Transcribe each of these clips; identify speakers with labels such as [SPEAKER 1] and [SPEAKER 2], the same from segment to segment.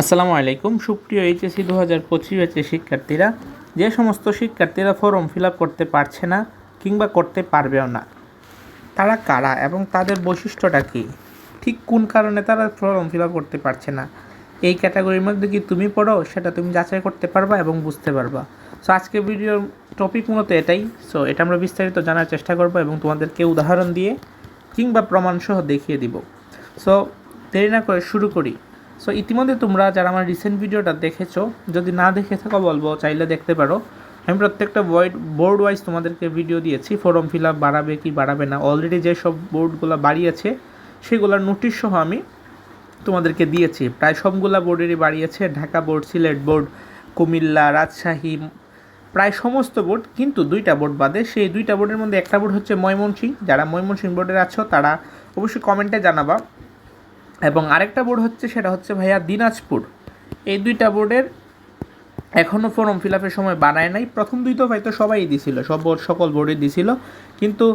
[SPEAKER 1] আসসালামু আলাইকুম। সুপ্রিয় এইচএসসি দু হাজার পঁচিশ ব্যাচের শিক্ষার্থীরা, যে সমস্ত শিক্ষার্থীরা ফর্ম ফিল করতে পারছে না কিংবা করতে পারবেও না, তারা কারা এবং তাদের বৈশিষ্ট্যটা কী? ঠিক কোন কারণে তারা ফর্ম ফিল করতে পারছে না? এই ক্যাটাগরির মধ্যে কি তুমি পড়ো, সেটা তুমি যাচাই করতে পারবা এবং বুঝতে পারবা। সো আজকে ভিডিওর টপিক মূলত এটাই। সো এটা আমরা বিস্তারিত জানার চেষ্টা করব এবং তোমাদেরকে উদাহরণ দিয়ে কিংবা প্রমাণসহ দেখিয়ে দিব। সো দেরি না করে শুরু করি। সো ইতিমধ্যে তোমরা যারা আমার রিসেন্ট ভিডিওটা দেখেছ, যদি না দেখে থাকো, বলব, চাইলে দেখতে পারো। আমি প্রত্যেকটা ওয়াইড বোর্ড ওয়াইজ তোমাদেরকে ভিডিও দিয়েছি ফর্ম ফিল আপ বাড়াবে কি বাড়াবে না। অলরেডি যেসব বোর্ডগুলো বাড়িয়েছে, সেগুলোর নোটিশ সহ আমি তোমাদেরকে দিয়েছি। প্রায় সবগুলা বোর্ডেরই বাড়িয়েছে, ঢাকা বোর্ড সিলেট বোর্ড কুমিল্লা, রাজশাহী, প্রায় সমস্ত বোর্ড কিন্তু দুইটা বোর্ড বাদে, সেই দুইটা বোর্ডের মধ্যে একটা বোর্ড হচ্ছে ময়মনসিংহ। যারা ময়মনসিংহ বোর্ডের আছো, তারা অবশ্যই কমেন্টে জানাবা। এবং আরেকটা বোর্ড হচ্ছে, সেটা হচ্ছে ভাইয়া দিনাজপুর। এই দুইটা বোর্ডের এখনও ফর্ম ফিল আপের সময় বানায় নাই। প্রথম দুই তো হয়তো সবাই দিছিল, সব বোর্ড সকল বোর্ডে দিছিল। কিন্তু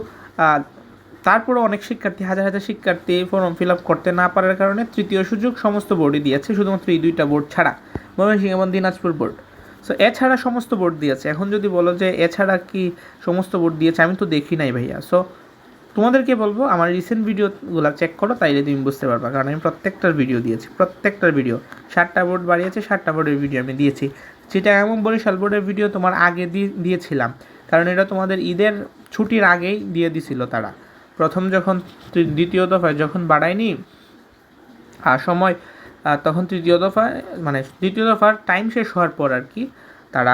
[SPEAKER 1] তারপরে অনেক শিক্ষার্থী, হাজার হাজার শিক্ষার্থী ফর্ম ফিল আপ করতে না পারার কারণে তৃতীয় সুযোগ সমস্ত বোর্ডই দিয়েছে, শুধুমাত্র এই দুইটা বোর্ড ছাড়া। ময়মনসিংহ এবং দিনাজপুর বোর্ড সো এছাড়া সমস্ত বোর্ড দিয়েছে। এখন যদি বলো যে, এছাড়া কি সমস্ত বোর্ড দিয়েছে, আমি তো দেখি নাই ভাইয়া। সো তোমাদেরকে বলব, আমার রিসেন্ট ভিডিওগুলো চেক করো, তাইলে তুমি বুঝতে পারবা। কারণ আমি প্রত্যেকটার ভিডিও দিয়েছি, প্রত্যেকটার ভিডিও সাতটা বোর্ড বাড়িয়েছে, সাতটা বোর্ডের ভিডিও আমি দিয়েছি। যেটা এমন বরিশাল বোর্ডের ভিডিও তোমার আগে দিয়ে দিয়েছিলাম। কারণ এটা তোমাদের ঈদের ছুটির আগেই দিয়ে দিছিল তারা। প্রথম যখন দ্বিতীয় দফায় যখন বাড়ায়নি আর সময় তখন তৃতীয় দফায় মানে দ্বিতীয় দফার টাইম শেষ হওয়ার পর আর কি তারা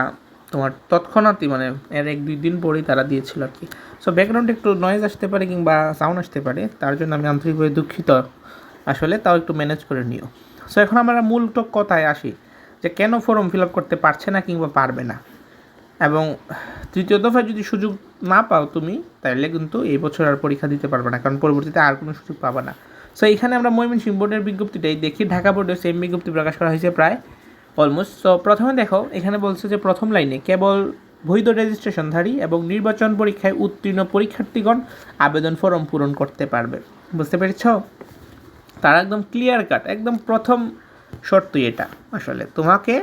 [SPEAKER 1] তোমার তৎক্ষণাৎই মানে এর এক দুই দিন পরেই তারা দিয়েছিল আর কি। সো ব্যাকগ্রাউন্ডে একটু নয়েজ আসতে পারে কিংবা সাউন্ড আসতে পারে, তার জন্য আমি আন্তরিকভাবে দুঃখিত। আসলে তাও একটু ম্যানেজ করে নিও। সো এখন আমরা মূল তো কথায় আসি, যে কেন ফর্ম ফিল আপ করতে পারছে না কিংবা পারবে না? এবং তৃতীয় দফায় যদি সুযোগ না পাও তুমি, তাহলে কিন্তু এই বছর আর পরীক্ষা দিতে পারবে না, কারণ পরবর্তীতে আর কোনো সুযোগ পাবে না। সো এখানে আমরা ময়মনসিংহ বোর্ডের বিজ্ঞপ্তিটাই দেখি। ঢাকা বোর্ডের সেম বিজ্ঞপ্তি প্রকাশ করা হয়েছে প্রায় অলমোস্ট। সো প্রথমে দেখো, এখানে বলছে যে প্রথম লাইনে কেবল বৈধ রেজিস্ট্রেশনধারী এবং নির্বাচন পরীক্ষায় উত্তীর্ণ পরীক্ষার্থীগণ আবেদন ফর্ম পূরণ করতে পারবে। বুঝতে পেরেছ? তার একদম ক্লিয়ার কাট একদম প্রথম শর্তই এটা আসলে। তোমাকে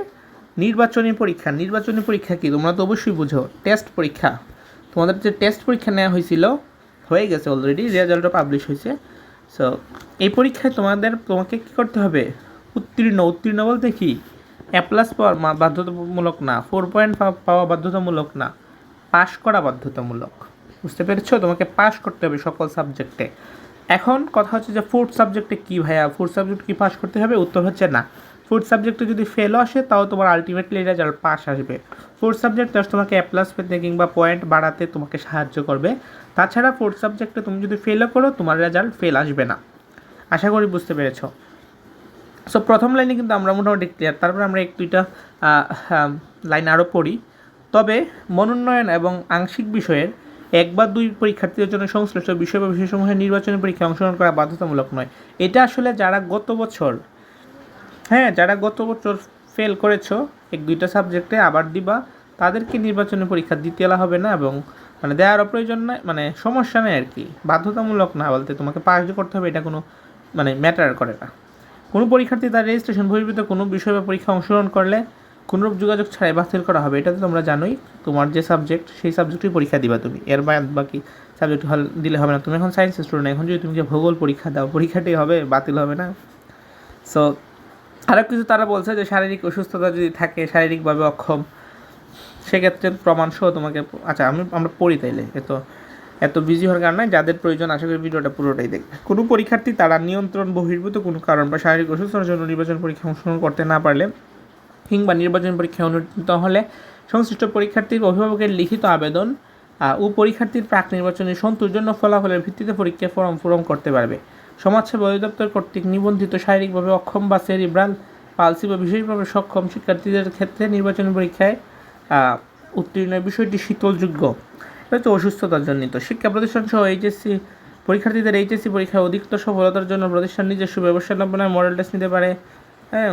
[SPEAKER 1] নির্বাচনী পরীক্ষা নির্বাচনী পরীক্ষা কি? তোমরা তো অবশ্যই বুঝো টেস্ট পরীক্ষা। তোমাদের যে টেস্ট পরীক্ষা নেওয়া হয়েছিল, হয়ে গেছে অলরেডি রেজাল্টও পাবলিশ হয়েছে। সো এই পরীক্ষায় তোমাদের, তোমাকে কী করতে হবে? উত্তীর্ণ উত্তীর্ণ বলতে কি? এ প্লাস পাওয়া বাধ্যতামূলক না ফোর পয়েন্ট পাওয়া বাধ্যতামূলক না পাশ করা বাধ্যতামূলক। বুঝতে পেরেছ? তোমাকে পাশ করতে হবে সকল সাবজেক্টে এখন কথা হচ্ছে যে ফোর্থ সাবজেক্টে কী ভাইয়া? ফোর্থ সাবজেক্ট কি পাস করতে হবে? উত্তর হচ্ছে না। ফোর্থ সাবজেক্টে যদি ফেলও আসে, তাও তোমার আলটিমেটলি রেজাল্ট পাস আসবে। ফোর্থ সাবজেক্ট জাস্ট তোমাকে অ্যাপ্লাস পেতে কিংবা পয়েন্ট বাড়াতে তোমাকে সাহায্য করবে। তাছাড়া ফোর্থ সাবজেক্টে তুমি যদি ফেলও করো, তোমার রেজাল্ট ফেল আসবে না। আশা করি বুঝতে পেরেছ। সো প্রথম লাইনে কিন্তু আমরা মোটামুটি ক্লিয়ার তারপর আমরা এক দুইটা লাইন আরও পড়ি। তবে মনোনয়ন এবং আংশিক বিষয়ের এক বা দুই পরীক্ষার্থীদের জন্য সংশ্লিষ্ট বিষয় বা বিষয়সমূহের নির্বাচনী পরীক্ষায় অংশগ্রহণ করা বাধ্যতামূলক নয়। এটা আসলে যারা গত বছর হ্যাঁ যারা গত বছর ফেল করেছ এক দুইটা সাবজেক্টে আবার দিবা, তাদেরকে নির্বাচনী পরীক্ষা দিতে হবে না এবং মানে দেওয়ার প্রয়োজন নাই মানে সমস্যা নেই আর কি। বাধ্যতামূলক না বলতে তোমাকে পাস করতে হবে, এটা কোনো মানে ম্যাটার করে না। কোনো পরীক্ষার্থী তার রেজিস্ট্রেশন বহির্ভূত কোনো বিষয় বা পরীক্ষা অংশগ্রহণ করলে কোনোরূপ যোগাযোগ ছাড়াই বাতিল করা হবে, এটা তো তোমরা জানোই। তোমার যে সাবজেক্ট সেই সাবজেক্টই পরীক্ষা দিবা তুমি। এর বাদ বাকি সাবজেক্ট হল, দিলে হবে না। তুমি এখন সায়েন্স স্টুডেন্ট এখন যদি তুমি যে ভূগোল পরীক্ষা দাও, পরীক্ষাটি হবে, বাতিল হবে না। সো আরও কিছু তারা বলছে যে শারীরিক অসুস্থতা যদি থাকে, শারীরিকভাবে অক্ষম, সেক্ষেত্রে প্রমাণসহ তোমাকে আচ্ছা আমি, আমরা পড়ি তাইলে, এত। এত বিজি হওয়ার কারণে যাদের প্রয়োজন, আশা করি ভিডিওটা পুরোটাই দেখবে। কোনো পরীক্ষার্থী তারা নিয়ন্ত্রণ বহির্ভূত, কোনো কারণ বা শারীরিক অসুস্থতার জন্য নির্বাচন পরীক্ষা অংশগ্রহণ করতে না পারলে কিংবা নির্বাচন পরীক্ষায় অনুষ্ঠিত হলে সংশ্লিষ্ট পরীক্ষার্থীর অভিভাবকের লিখিত আবেদন ও পরীক্ষার্থীর প্রাক নির্বাচনী সন্তোষজন্য ফলাফলের ভিত্তিতে পরীক্ষা ফর্ম পূরণ করতে পারবে। সমাজসেবা অধিদপ্তর কর্তৃক নিবন্ধিত শারীরিকভাবে অক্ষম বা সেরিব্রাল পালসি বা বিশেষভাবে সক্ষম শিক্ষার্থীদের ক্ষেত্রে নির্বাচনী পরীক্ষায় উত্তীর্ণের বিষয়টি শীতলযোগ্য। এটা হচ্ছে অসুস্থতার জনিত শিক্ষা প্রতিষ্ঠান সহ এইচএসসি পরীক্ষার্থীদের এইচএসসি পরীক্ষায় অধিকতর সফলতার জন্য প্রতিষ্ঠান নিজস্ব ব্যবস্থাপনায় মডেল টেস্ট নিতে পারে। হ্যাঁ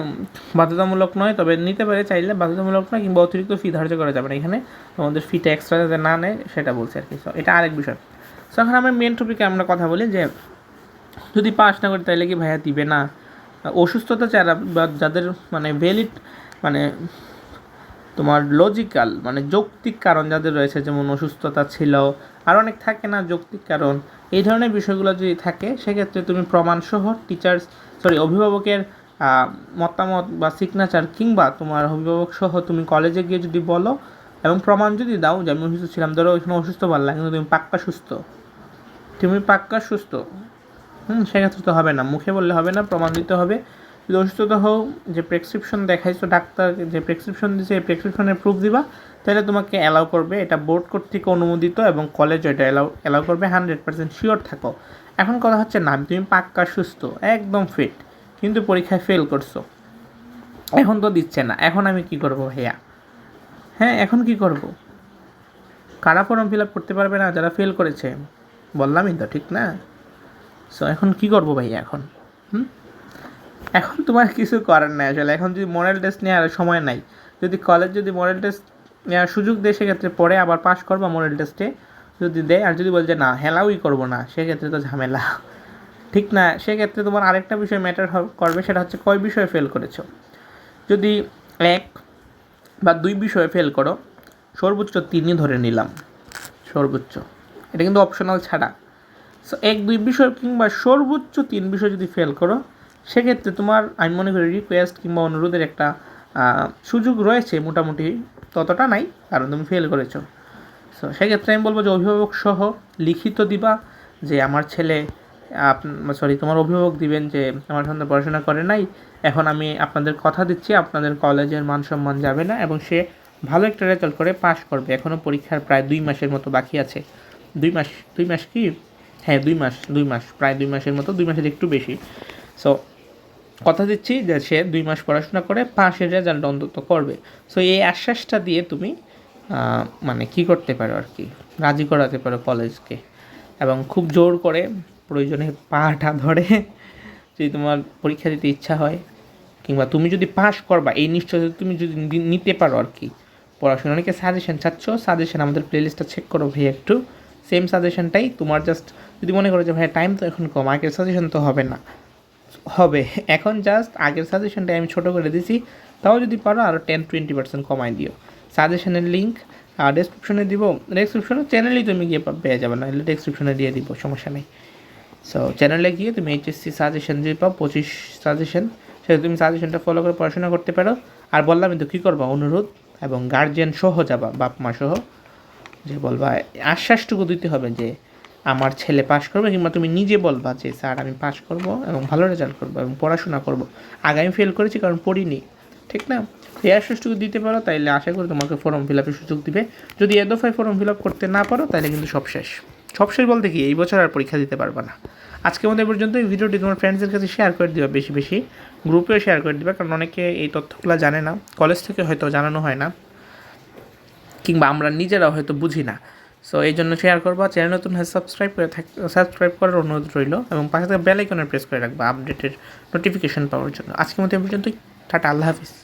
[SPEAKER 1] বাধ্যতামূলক নয়, তবে নিতে পারে, চাইলে বাধ্যতামূলক নয় কিংবা অতিরিক্ত ফি ধার্য করা যাবে না। এখানে তোমাদের ফিটা এক্সট্রা যাতে না নেয়, সেটা বলছে আর কি। এটা আরেক বিষয়। সো এখন আমরা মেন টপিকে আমরা কথা বলি যে, যদি পাস না করি তাহলে কি ভাইয়া দিবে না? অসুস্থতা যারা বা যাদের মানে ভ্যালিড মানে তোমার লজিক্যাল মানে যৌক্তিক কারণ যাদের রয়েছে, যেমন অসুস্থতা ছিল, আর অনেক থাকে না যৌক্তিক কারণ, এই ধরনের বিষয়গুলো যদি থাকে, সেক্ষেত্রে তুমি প্রমাণসহ টিচার্স সরি অভিভাবকের মতামত বা সিগনেচার কিংবা তোমার অভিভাবক সহ তুমি কলেজে গিয়ে যদি বলো, এবং প্রমাণ যদি দাও যে আমি অসুস্থ ছিলাম, ধরো ওইখানে অসুস্থ পারলাম কিন্তু তুমি পাক্কা সুস্থ। তুমি পাক্কা সুস্থ। হুম, সেক্ষেত্রে তো হবে না। মুখে বললে হবে না, প্রমাণ দিতে হবে। অসুস্থতা হও, যে প্রেসক্রিপশন দেখাইছো ডাক্তার, যে প্রেসক্রিপশন দিয়েছে এই প্রেসক্রিপশনের প্রুফ দিবা, তাহলে তোমাকে অ্যালাউ করবে, এটা বোর্ড কর্তৃক অনুমোদিত এবং কলেজ এটা অ্যালাউ অ্যালাউ করবে হান্ড্রেড পার্সেন্ট শিওর থাকো। এখন কথা হচ্ছে, না, তুমি পাক্কা, সুস্থ, একদম ফিট কিন্তু পরীক্ষায় ফেল করছ। এখন তো দিচ্ছে না, এখন আমি কি করব ভাইয়া? হ্যাঁ এখন কি করব? কারা ফর্ম ফিল আপ করতে পারবে না, যারা ফেল করেছে? বললামই তো, ঠিক না? সো এখন কি করব ভাইয়া এখন? হুম? এখন তোমার কিছু করার নাই আসলে। এখন যদি মডেল টেস্ট নেওয়ার সময় নাই, যদি কলেজ যদি মডেল টেস্ট নেওয়ার সুযোগ দেয়, সেক্ষেত্রে পরে আবার পাস করব মডেল টেস্টে যদি দেয়। আর যদি বলে যে না হেলাওই করব না, সেক্ষেত্রে তো ঝামেলা। ঠিক না? সেক্ষেত্রে তোমার আরেকটা বিষয় ম্যাটার করবে, সেটা হচ্ছে কয় বিষয়ে ফেল করেছ? যদি এক বা দুই বিষয়ে ফেল করো, সর্বোচ্চ তিনই ধরে নিলাম। সর্বোচ্চ। এটা কিন্তু অপশনাল ছাড়া। সো এক, দুই বিষয় কিংবা সর্বোচ্চ তিন বিষয় যদি ফেল করো সেক্ষেত্রে তোমার, আমি মনে করি রিকোয়েস্ট কিংবা অনুরোধের একটা সুযোগ রয়েছে মোটামুটি ততটা নাই, কারণ তুমি ফেল করেছ। সো সেক্ষেত্রে আমি বলব যে অভিভাবক সহ লিখিত দিবা যে আমার ছেলে, আপ সরি তোমার অভিভাবক দিবেন যে আমার সন্তান পড়াশোনা করে নাই, এখন আমি আপনাদের কথা দিচ্ছি, আপনাদের কলেজের মান সম্মান যাবে না, এবং সে ভালো একটা রেজাল্ট করে পাশ করবে। এখনও পরীক্ষার প্রায় দুই মাসের মতো বাকি আছে। দুই মাস দুই মাস কি? হ্যাঁ দুই মাস দুই মাস, প্রায় দুই মাসের মতো, দুই মাসের একটু বেশি। সো কথা দিচ্ছি যে সে দুই মাস পড়াশোনা করে পাশের রেজাল্ট অন্তত করবে। সো এই আশ্বাসটা দিয়ে তুমি মানে কি করতে পারো আর কি? রাজি করাতে পারো কলেজকে এবং খুব জোর করে প্রয়োজনে পাটা ধরে, যদি তোমার পরীক্ষা দিতে ইচ্ছা হয়, কিংবা তুমি যদি পাস করবা, এই নিশ্চয়তা তুমি যদি নিতে পারো আর কি। পড়াশোনা অনেকে সাজেশন চাচ্ছ সাজেশন আমাদের প্লেলিস্টটা চেক করো ভাই একটু। সেম সাজেশনটাই তোমার জাস্ট যদি মনে করো যে ভাই টাইম তো এখন কম, আগের সাজেশন তো হবে না। হবে। এখন জাস্ট আগের সাজেশনটা আমি ছোটো করে দিছি। তাও যদি পারো আরও টেন টোয়েন্টি পার্সেন্ট কমাই দিও। সাজেশনের লিঙ্ক ডেসক্রিপশনে দিব। ডেসক্রিপশনে চ্যানেলেই তুমি গিয়ে পেয়ে যাবে। না হলে ডেসক্রিপশনে দিয়ে দিব, সমস্যা নেই। সো চ্যানেলে গিয়ে তুমি এইচএসসি সাজেশন যে পাও, পঁচিশ সাজেশন সেটা তুমি সাজেশনটা ফলো করে পড়াশোনা করতে পারো। আর বললাম তো কী করবা? অনুরোধ এবং গার্জিয়ান সহ যাবা বাপ মা সহ। যে বলবা, আশ্বাসটুকু দিতে হবে যে আমার ছেলে পাশ করবে কিংবা তুমি নিজে বলবা যে, স্যার, আমি পাশ করব এবং ভালো রেজাল্ট করব এবং পড়াশোনা করব। আগে আমি ফেল করেছি কারণ পড়িনি, ঠিক না? এই আশ্বাসটুকু দিতে পারো, তাইলে আশা করি তোমাকে ফর্ম ফিল আপের সুযোগ দিবে। যদি এ দফায় ফর্ম ফিল আপ করতে না পারো তাহলে কিন্তু সব শেষ। সব শেষ বলতে কি, এই বছর আর পরীক্ষা দিতে পারবে না। আজকে মধ্যে পর্যন্ত এই ভিডিওটি তোমার ফ্রেন্ডসদের কাছে শেয়ার করে দিবা বেশি বেশি। গ্রুপেও শেয়ার করে দিবা, কারণ অনেকে এই তথ্যগুলো জানে না। কলেজ থেকে হয়তো জানানো হয় না, কিংবা আমরা নিজেরাও হয়তো বুঝি না। সো এই জন্য শেয়ার করবা। চ্যানেল নতুন হয় সাবস্ক্রাইব করে থাক সাবস্ক্রাইব করার অনুরোধ রইল এবং পাশে থেকে বেল আইকনে প্রেস করে রাখবা আপডেটের নোটিফিকেশন পাওয়ার জন্য। আজকের মধ্যে এই পর্যন্তই। টাটা, আল্লাহ হাফিজ।